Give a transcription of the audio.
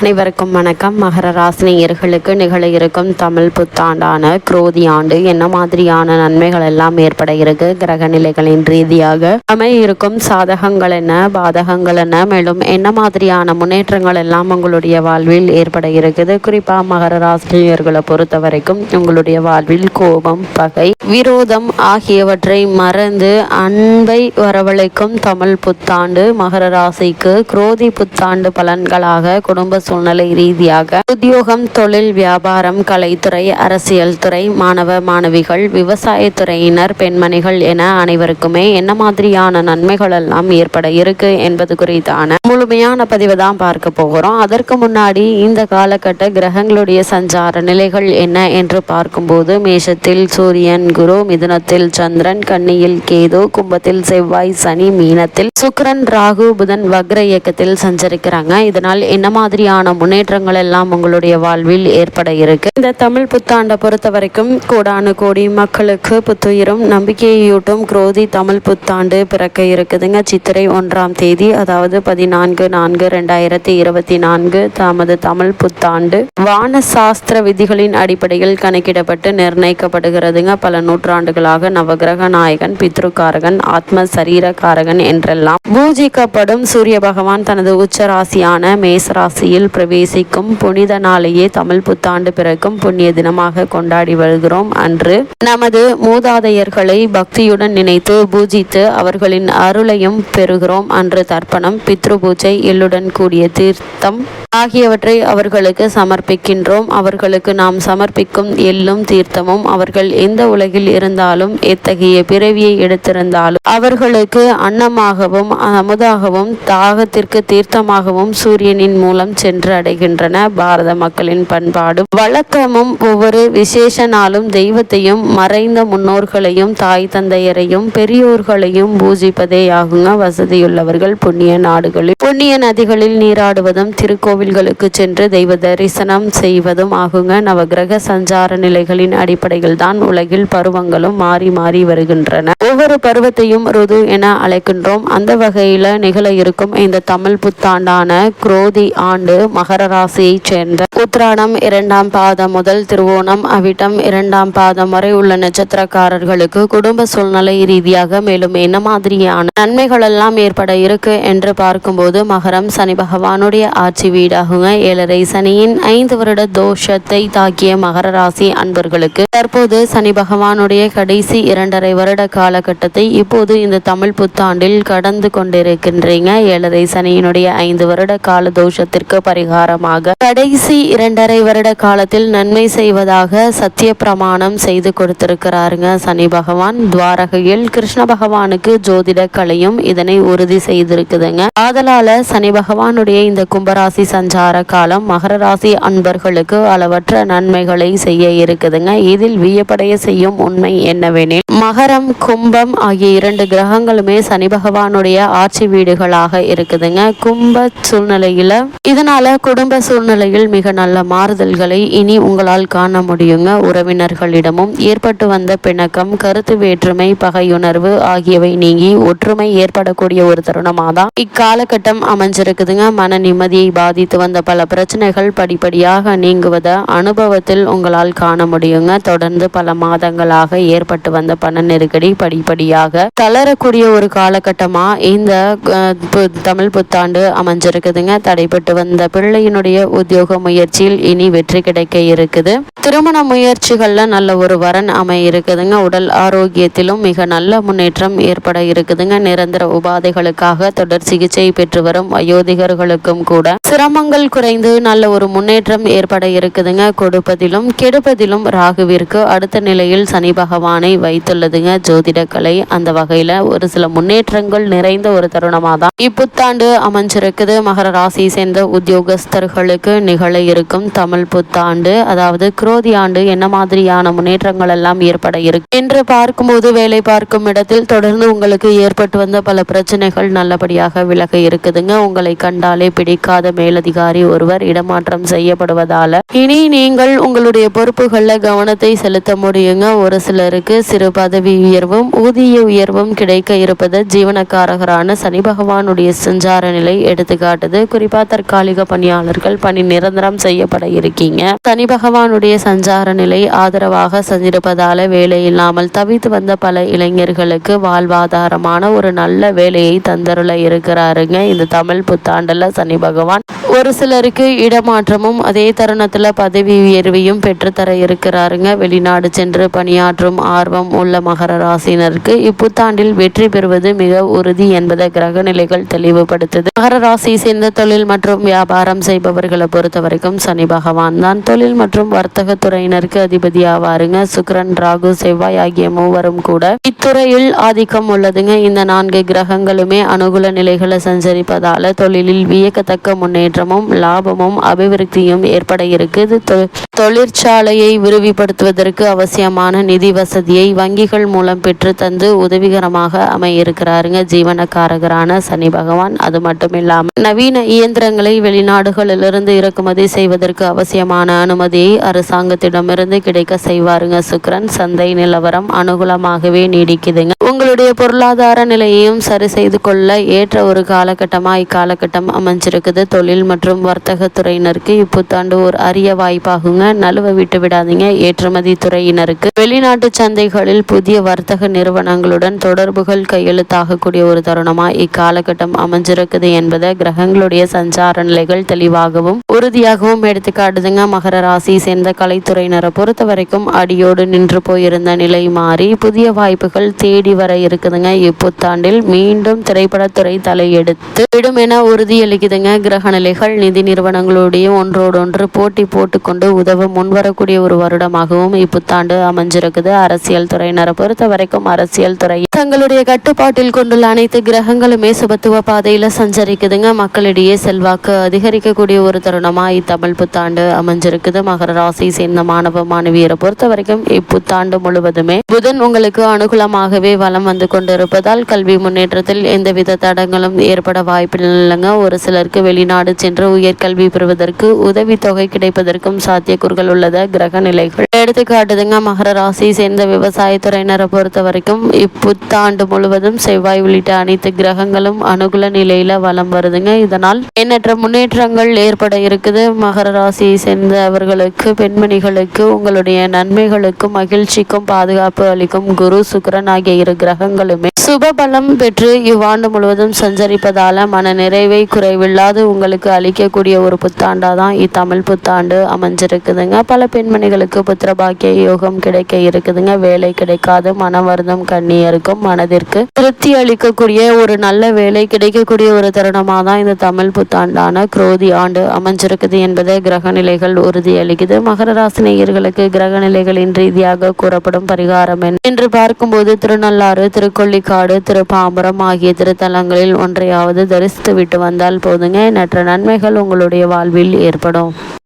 அனைவருக்கும் வணக்கம். மகர ராசினியர்களுக்கு நிகழ இருக்கும் தமிழ் புத்தாண்டான குரோதி ஆண்டு என்ன மாதிரியான நன்மைகள் எல்லாம் ஏற்பட இருக்கு? கிரக நிலைகளின் ரீதியாக அமைய இருக்கும் சாதகங்கள் என்ன? பாதகங்கள் என்ன? மேலும் என்ன மாதிரியான முன்னேற்றங்கள் எல்லாம் உங்களுடைய வாழ்வில் ஏற்பட இருக்குது? குறிப்பா மகர ராசினியர்களை பொறுத்த வரைக்கும் உங்களுடைய வாழ்வில் கோபம் பகை விரோதம் ஆகியவற்றை மறந்து அன்பை வரவழைக்கும் தமிழ் புத்தாண்டு மகர ராசிக்கு குரோதி புத்தாண்டு பலன்களாக குடும்ப சூழ்நிலை ரீதியாக உத்தியோகம் தொழில் வியாபாரம் கலைத்துறை அரசியல் துறை மாணவ மாணவிகள் விவசாயத்துறையினர் பெண்மணிகள் என அனைவருக்குமே என்ன மாதிரியான நன்மைகள் எல்லாம் ஏற்பட இருக்கு என்பது குறித்தான முழுமையான பதிவு தான் பார்க்க போகிறோம். அதற்கு முன்னாடி இந்த காலகட்ட கிரகங்களுடைய சஞ்சார நிலைகள் என்ன என்று பார்க்கும்போது மேஷத்தில் சூரியன் குரு மிதுனத்தில் சந்திரன் கன்னியில் கேது கும்பத்தில் செவ்வாய் சனி மீனத்தில் சுக்கரன் ராகு புதன் வக்ர இயக்கத்தில் சஞ்சரிக்கிறாங்க. இதனால் என்ன மாதிரியான முன்னேற்றங்கள் எல்லாம் உங்களுடைய வாழ்வில் ஏற்பட இருக்கு. இந்த தமிழ் புத்தாண்டை பொறுத்த வரைக்கும் கோடானு கோடி மக்களுக்கு புத்துயிரும் நம்பிக்கையூட்டும் குரோதி தமிழ் புத்தாண்டு பிறக்க இருக்குதுங்க. சித்திரை ஒன்றாம் தேதி அதாவது பதினான்கு நான்கு ரெண்டாயிரத்தி இருபத்தி நான்கு தமது தமிழ் புத்தாண்டு. வான சாஸ்திர விதிகளின் அடிப்படையில் கணக்கிடப்பட்டு நிர்ணயிக்கப்படுகிறதுங்க. பல நூற்றாண்டுகளாக நவகிரக நாயகன் பித்ருக்காரகன் ஆத்ம சரீரகாரகன் என்றெல்லாம் பூஜிக்கப்படும் சூரிய பகவான் தனது உச்ச ராசியான மேச ராசியில் பிரவேசிக்கும் புனித நாளையே தமிழ் புத்தாண்டு பிறக்கும் புண்ணிய தினமாக கொண்டாடி வருகிறோம் அன்று. நமது மூதாதையர்களை பக்தியுடன் நினைத்து பூஜித்து அவர்களின் அருளையும் பெறுகிறோம் அன்று தர்ப்பணம் பித்ரு பூஜை எள்ளுடன் கூடிய தீர்த்தம் ஆகியவற்றை அவர்களுக்கு சமர்ப்பிக்கின்றோம். அவர்களுக்கு நாம் சமர்ப்பிக்கும் எள்ளும் தீர்த்தமும் அவர்கள் எந்த உலகில் இருந்தாலும் எத்தகைய பிறவியை எடுத்திருந்தாலும் அவர்களுக்கு அன்னமாகவும் அமுதாகவும் தாகத்திற்கு தீர்த்தமாகவும் சூரியனின் மூலம் சென்று அடைகின்றன பாரத மக்களின் பண்பாடு. வழக்கமும் ஒவ்வொரு விசேஷ நாளும் தெய்வத்தையும் மறைந்த முன்னோர்களையும் தாய் தந்தையரையும் பெரியோர்களையும் பூஜிப்பதே ஆகுங்க வசதியுள்ளவர்கள் புண்ணிய நாடுகளில் புண்ணிய நதிகளில் நீராடுவதும் திருக்கோவில்களுக்கு சென்று தெய்வ தரிசனம் செய்வதும் ஆகுங்க. நவகிரக சஞ்சார நிலைகளின் அடிப்படையில் தான் உலகில் பருவங்களும் மாறி மாறி வருகின்றன. ஒவ்வொரு பருவத்தையும் ருது என அழைக்கின்றோம். அந்த வகையில நிகழ இருக்கும் இந்த தமிழ் புத்தாண்டான குரோதி ஆண்டு மகர ராசியைச் சேர்ந்த உத்ராடம் இரண்டாம் பாதம் முதல் திருவோணம் அவிட்டம் இரண்டாம் பாதம் வரை உள்ள நட்சத்திரக்காரர்களுக்கு குடும்ப சூழ்நிலை ரீதியாக மேலும் என்ன மாதிரியான நன்மைகள் எல்லாம் ஏற்பட இருக்கு என்று பார்க்கும்போது மகரம் சனி பகவானுடைய ஆட்சி வீடாகுங்க. ஏழரை சனியின் ஐந்து வருட தோஷத்தை தாக்கிய மகர ராசி அன்பர்களுக்கு தற்போது சனி பகவானுடைய கடைசி இரண்டரை வருட காலகட்டத்தை இப்போது இந்த தமிழ் புத்தாண்டில் கடந்து கொண்டிருக்கின்றீங்க. ஏழரை சனியினுடைய ஐந்து வருட கால தோஷத்திற்கு பரிகாரமாக கடைசி இரண்டரை வருட காலத்தில் நன்மை செய்வதாக சத்திய பிரமாணம் செய்து கொடுத்திருக்கிறாருங்க. சனி பகவான் துவாரகையில் கிருஷ்ண பகவானுக்கு ஜோதிட கலையும் இதனை உறுதி செய்திருக்குதுங்க. ஆதலால சனி பகவானுடைய இந்த கும்பராசி சஞ்சார காலம் மகர ராசி அன்பர்களுக்கு அளவற்ற நன்மைகளை செய்ய இருக்குதுங்க. இதில் வியப்படைய செய்யும் உண்மை என்னவெனில் மகரம் கும்பம் ஆகிய இரண்டு கிரகங்களுமே சனி பகவானுடைய ஆட்சி வீடுகளாக இருக்குதுங்க. கும்ப சூழ்நிலையில இதனால குடும்ப சூழ்நிலையில் மிக நல்ல மாறுதல்களை இனி உங்களால் காண முடியுங்க. உறவினர்களிடமும் ஏற்பட்டு வந்த பிணக்கம் கருத்து வேற்றுமை பகையுணர்வு ஆகியவை நீங்கி ஒற்றுமை ஏற்படக்கூடிய ஒரு தருணமாக தான் இக்காலகட்டம் அமைஞ்சிருக்குதுங்க. மன நிம்மதியை பாதித்து வந்த பல பிரச்சனைகள் படிப்படியாக நீங்குவத அனுபவத்தில் உங்களால் காண முடியுங்க. தொடர்ந்து பல மாதங்களாக ஏற்பட்டு வந்த பண நெருக்கடி படிப்படியாக தளரக்கூடிய ஒரு காலகட்டமா இந்த பு- தமிழ் புத்தாண்டு அமைஞ்சிருக்குதுங்க. தடைப்பட்டு வந்த பிள்ளையினுடைய உத்தியோக முயற்சியில் இனி வெற்றி கிடைக்க இருக்குது. திருமண முயற்சிகள்ல நல்ல ஒரு வரன் அமை இருக்குதுங்க உடல் ஆரோக்கியத்திலும் மிக நல்ல முன்னேற்றம் ஏற்பட இருக்குதுங்க. நிரந்தர உபாதைகளுக்காக தொடர் சிகிச்சை பெற்று வரும் வயோதிகர்களுக்கும் கூட சிரமங்கள் குறைந்து நல்ல ஒரு முன்னேற்றம் ஏற்பட இருக்குதுங்க. கொடுப்பதிலும் கெடுப்பதிலும் ராகுவிற்கு அடுத்த நிலையில் சனி பகவானை வைத்துள்ளதுங்க. ஜோதிட கலை அந்த வகையில ஒரு சில முன்னேற்றங்கள் நிறைந்த ஒரு தருணமாக தான் இப்புத்தாண்டு அமைஞ்சிருக்குது. மகர ராசியை சேர்ந்த உத்தியோக உத்தியோகஸ்தர்களுக்கு நிகழ இருக்கும் தமிழ் புத்தாண்டு அதாவது குரோதி ஆண்டு என்ன மாதிரியான முன்னேற்றங்கள் எல்லாம் ஏற்பட இருக்கு? என்று பார்க்கும்போது வேலை பார்க்கும் இடத்தில் தொடர்ந்து உங்களுக்கு ஏற்பட்டு வந்த பல பிரச்சனைகள் நல்லபடியாக விலக இருக்குதுங்க. உங்களை கண்டாலே பிடிக்காத மேலதிகாரி ஒருவர் இடமாற்றம் செய்யப்படுவதால. இனி நீங்கள் உங்களுடைய பொறுப்புகளில் கவனத்தை செலுத்த முடியுங்க. ஒரு சிலருக்கு சிறு பதவி உயர்வும் ஊதிய உயர்வும் கிடைக்க இருப்பது ஜீவனக்காரகரான சனி பகவானுடைய சஞ்சார நிலை எடுத்துக்காட்டுது. குறிப்பா தற்காலிக பணியாளர்கள் பணி நிரந்தரம் செய்யப்பட இருக்கீங்க. சனி பகவானுடைய சஞ்சார நிலை ஆதரவாக செஞ்சிருப்பதால வேலை இல்லாமல் தவித்து வந்த பல இளைஞர்களுக்கு வாழ்வாதாரமான ஒரு நல்ல வேலையை தந்தருள இருக்கிறாருங்க. இந்த தமிழ் புத்தாண்டுல சனி பகவான். ஒரு சிலருக்கு இடமாற்றமும் அதே தருணத்தில் பதவி உயர்வையும் பெற்றுத்தர இருக்கிறாருங்க. வெளிநாடு சென்று பணியாற்றும் ஆர்வம் உள்ள மகர ராசினருக்கு இப்புத்தாண்டில் வெற்றி பெறுவது மிக உறுதி என்பதை கிரக நிலைகள் தெளிவுபடுத்துது. மகர ராசி சேர்ந்த தொழில் மற்றும் வியாபாரம் செய்பவர்களை பொறுத்த வரைக்கும் சனி பகவான் தான் தொழில் மற்றும் வர்த்தக துறையினருக்கு அதிபதி ஆவாருங்க. சுக்கரன் ராகு செவ்வாய் ஆகிய மூவரும் கூட இத்துறையில் ஆதிக்கம் உள்ளதுங்க. இந்த நான்கு கிரகங்களுமே அனுகூல நிலைகளை சஞ்சரிப்பதால தொழிலில் வியக்கத்தக்க முன்னேற்றமும் லாபமும் அபிவிருத்தியும் ஏற்பட இருக்குது. தொழிற்சாலையை விரிவுபடுத்துவதற்கு அவசியமான நிதி வசதியை வங்கிகள் மூலம் பெற்று தந்து உதவிகரமாக அமையிருக்கிறாருங்க. ஜீவனக்காரகரான சனி பகவான். அது மட்டும் இல்லாமல் நவீன இயந்திரங்களை வெளிநாடுகளிலிருந்து இறக்குமதி செய்வதற்கு அவசியமான அனுமதியை அரசாங்கத்திடமிருந்து கிடைக்க செய்வாருங்க. சுக்ரன் சந்தை நிலவரம் அனுகூலமாகவே நீடிக்குதுங்க. உங்களுடைய பொருளாதார நிலையையும் சரி செய்து கொள்ள ஏற்ற ஒரு காலகட்டமாக இக்காலகட்டம் அமைஞ்சிருக்குது. தொழில் மற்றும் வர்த்தக துறையினருக்கு இப்புத்தாண்டு ஒரு அரிய வாய்ப்பாகுங்க. நழுவ விட்டு விடாதீங்க. ஏற்றுமதி துறையினருக்கு வெளிநாட்டு சந்தைகளில் புதிய வர்த்தக நிறுவனங்களுடன் தொடர்புகள் கையெழுத்தாகக்கூடிய ஒரு தருணமா இக்காலகட்டம் அமைஞ்சிருக்குது என்பதை கிரகங்களுடைய சஞ்சார நிலைகள் தெளிவாகவும் உறுதியாகவும் எடுத்துக்காட்டுதுங்க. மகர ராசி சேர்ந்த கலைத்துறையினரை பொறுத்த வரைக்கும் அடியோடு நின்று போயிருந்த நிலை மாறி புதிய வாய்ப்புகள் தேடி வர இருக்குதுங்க. இப்புத்தாண்டில் மீண்டும் திரைப்படத்துறை தலையெடுத்து விடும் என உறுதியளிக்குதுங்க. கிரக நிலைகள் நிதி நிறுவனங்களுடைய ஒன்றோடொன்று போட்டி போட்டுக்கொண்டு உதவ முன்வரக்கூடிய ஒரு வருடமாகவும் இப்புத்தாண்டு அமைஞ்சிருக்குது. அரசியல் துறையினரை பொறுத்த வரைக்கும் அரசியல் துறை தங்களுடைய கட்டுப்பாட்டில் கொண்டுள்ள அனைத்து கிரகங்களுமே சுபத்துவ பாதையில சஞ்சரிக்குதுங்க. மக்களிடையே செல்வாக்கு அதிக அதிகரிக்கக்கூடிய ஒரு தருணமா இத்தமிழ் புத்தாண்டு அமைஞ்சிருக்குது. மகர ராசியை சேர்ந்த மாணவ மாணவியரை பொறுத்த வரைக்கும் இப்புத்தாண்டு முழுவதுமே புதன் உங்களுக்கு அனுகூலமாகவே வளம் வந்து கொண்டிருப்பதால் கல்வி முன்னேற்றத்தில் எந்தவித தடங்களும் ஏற்பட வாய்ப்பில்லைங்க ஒரு சிலருக்கு வெளிநாடு சென்று உயர்கல்வி பெறுவதற்கு உதவித்தொகை கிடைப்பதற்கும் சாத்தியக்கூறுகள் உள்ளத கிரக நிலைகள். எடுத்துக்காட்டுதுங்க மகர ராசியை சேர்ந்த விவசாயத்துறையினரை பொறுத்த வரைக்கும் இப்புத்தாண்டு முழுவதும் செவ்வாய் உள்ளிட்ட அனைத்து கிரகங்களும் அனுகூல நிலையில வலம் வருதுங்க. இதனால் எண்ணற்ற மாற்றங்கள் ஏற்பட இருக்குது. மகர ராசியை சேர்ந்தவர்களுக்கு பெண்மணிகளுக்கு உங்களுடைய நன்மைகளுக்கும் மகிழ்ச்சிக்கும் பாதுகாப்பு அளிக்கும் குரு சுக்கரன் ஆகிய இரு கிரகங்களுமே சுப பலம் பெற்று இவ்வாண்டு முழுவதும் சஞ்சரிப்பதால மன நிறைவை குறைவில்லாது உங்களுக்கு அளிக்கக்கூடிய ஒரு புத்தாண்டா தான் இத்தமிழ் புத்தாண்டு அமைஞ்சிருக்குதுங்க. பல பெண்மணிகளுக்கு புத்திர பாக்கிய யோகம் கிடைக்க இருக்குதுங்க. வேலை கிடைக்காது மன வருதம் கண்ணியருக்கும் மனதிற்கு திருப்தி அளிக்கக்கூடிய ஒரு நல்ல வேலை கிடைக்கக்கூடிய ஒரு தருணமாக தான் இந்த தமிழ் புத்தாண்டான குரோதி ஆண்டு அமைஞ்சிருக்குது என்பதை கிரக நிலைகள் உறுதியளிக்குது. மகர ராசினியர்களுக்கு கிரக நிலைகளின் ரீதியாக கூறப்படும் பரிகாரம் என்று பார்க்கும்போது திருநள்ளாறு திருக்கொள்ளிக்காடு திருப்பாம்பரம் ஆகிய திருத்தலங்களில் ஒன்றையாவது தரிசித்து விட்டு வந்தால் போதுங்க. எண்ணற்ற நன்மைகள் உங்களுடைய வாழ்வில் ஏற்படும்.